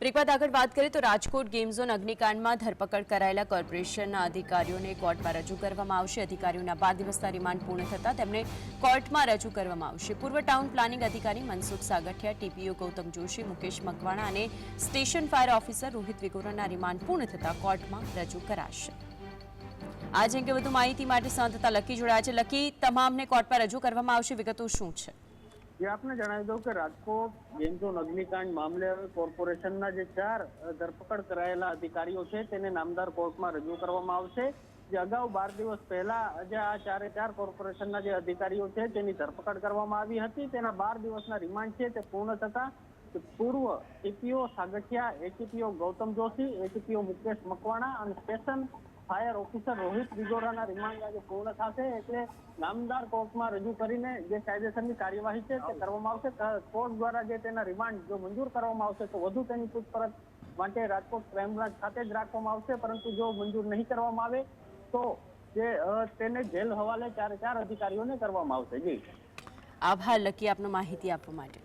Break આગળ વાત કરીએ તો રાજકોટ ગેમ અગ્નિકાંડમાં ધરપકડ કરાયેલા કોર્પોરેશનના અધિકારીઓને કોર્ટમાં રજૂ કરવામાં આવશે. અધિકારીઓના બાર દિવસના રિમાન્ડ પૂર્ણ થતાં તેમને કોર્ટમાં રજૂ કરવામાં આવશે. પૂર્વ ટાઉન પ્લાનિંગ અધિકારી મનસુખ સાગઠિયા, ટીપીઓ ગૌતમ જોશી, મુકેશ મકવાણા અને સ્ટેશન ફાયર ઓફિસર રોહિત વિગોરાના રિમાન્ડ પૂર્ણ થતાં કોર્ટમાં રજૂ કરાશે. આજ અંગે વધુ માહિતી માટે સંત લકી જોડાયા છે. લકી, તમામને કોર્ટમાં રજૂ કરવામાં આવશે. વિગતો શું છે? જે આપને જણાવી દઉં કે રાજકોટ ગેમ ઝોન અગ્નિકાંડ મામલે હવે કોર્પોરેશનના જે ચાર ધરપકડ કરાયેલા અધિકારીઓ છે તેને નામદાર કોર્ટમાં રજૂ કરવામાં આવશે. જે અગાઉ બાર દિવસ પહેલા જે આ ચારે ચાર કોર્પોરેશનના જે અધિકારીઓ છે તેની ધરપકડ કરવામાં આવી હતી. તેના બાર દિવસના રિમાન્ડ છે તે પૂર્ણ થતા પૂર્વ એપીઓ સાગઠિયા, એચપીઓ ગૌતમ જોશી, એચપીઓ મુકેશ મકવાણા અને સ્ટેશન ફાયર ઓફિસર રોહિત વિગોરાના રિમાન્ડ આજે પૂર્ણ થશે એટલે નામદાર કોર્ટમાં રજૂ કરીને જે કાયદેસરની કાર્યવાહી છે તે કરવામાં આવશે. કોર્ટ દ્વારા જે તેના રિમાન્ડ જો મંજૂર કરવામાં આવશે તો વધુ તેની પૂછપરછ માટે રાજકોટ ક્રાઇમ બ્રાન્ચ ખાતે જ રાખવામાં આવશે. પરંતુ જો મંજૂર નહીં કરવામાં આવે તો જે તેને જેલ હવાલે ચાર ચાર અધિકારીઓને કરવામાં આવશે. જી. આભાર. લકી આપનો માહિતી આપવા માટે.